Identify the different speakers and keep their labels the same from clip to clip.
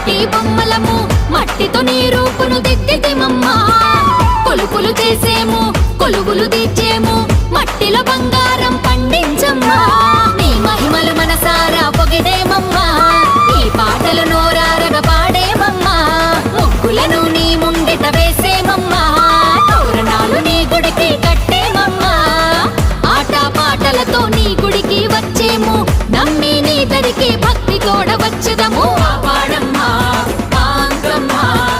Speaker 1: మట్టి బొమ్మలము మట్టితో నీ రూపును దిద్దిదిమమ్మా కొలుపులు చేసేము కొలుగులు తీర్చేము మట్టిలో బంగారం పండించమ్మా. నీ మహిమలు మనసారా పొగిదేమమ్మా Oh.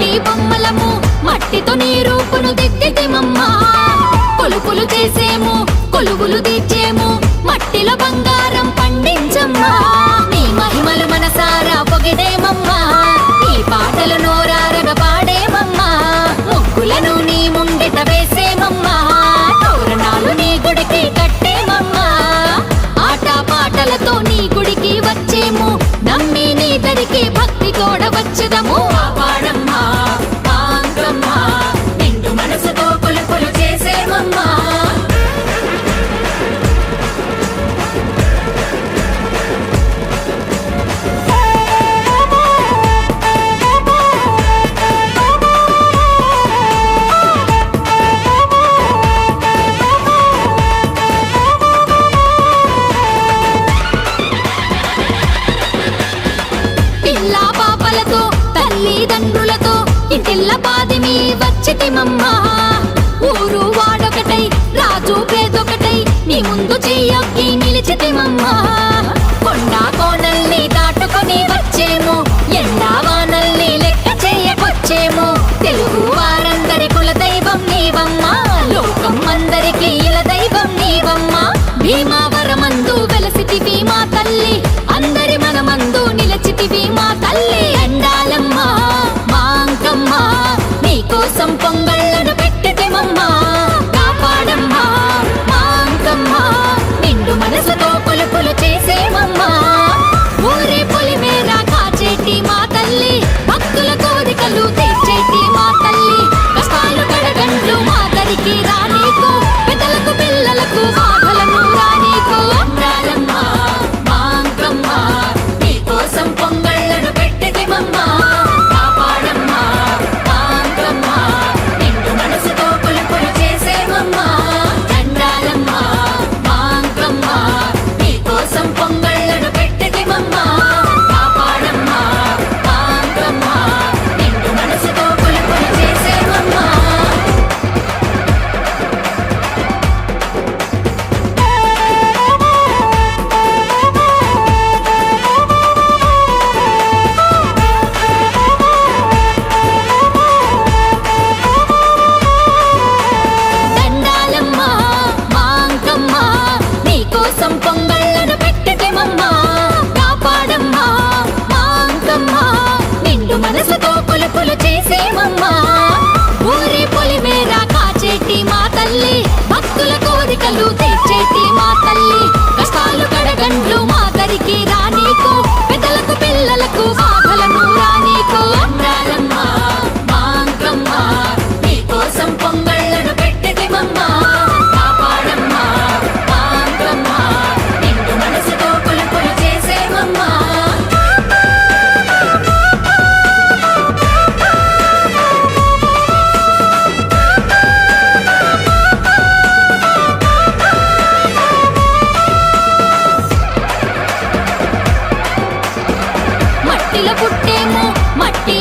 Speaker 1: మట్టి బొమ్మలము మట్టితో నీ రూపును దిద్దితిమమ్మా. కొలుపులు చేసేము కొలువులు తీర్చేము మట్టిలో బంగారం పండించమ్మా. నీ మహిమలు మనసారా పొగిదేమమ్మా పిల్ల పాదిమి వచ్చితిమమ్మ ఊరు వాడొకటై రాజు పేదొకటై నీ ముందు చెయ్యొక్కి నిలిచితిమమ్మ కొండా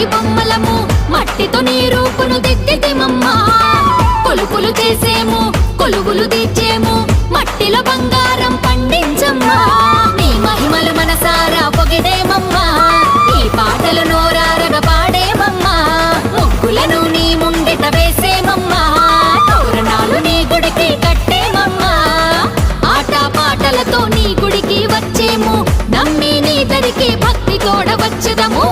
Speaker 1: బొమ్మలము మట్టితో నీ రూపును దిద్దిదిమమ్మా కొలుపులు చేసేము కొలుగులు తీర్చేము మట్టిలో బంగారం పండించమ్మా. నీ మహిమలు మనసారా పొగిదేమమ్మా నీ పాటలు నోరారగ పాడేమమ్మా. ముగ్గులను నీ ముంగిట వేసేమమ్మా. తోరణాలు నీ గుడికి కట్టేమమ్మా. ఆట పాటలతో నీ గుడికి వచ్చేము. నమ్మి నీ దరికి భక్తి తోడవచ్చుదము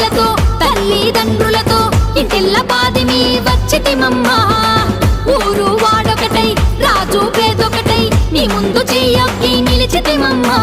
Speaker 1: పాపలతో తల్లిదండ్రులతో ఇంటిల్ల పాదిమి వచ్చితిమమ్మా ఊరు వాడొకటై రాజు పేదొకటై నీ ముందు చెయ్యొక్కి నిలిచితిమమ్మా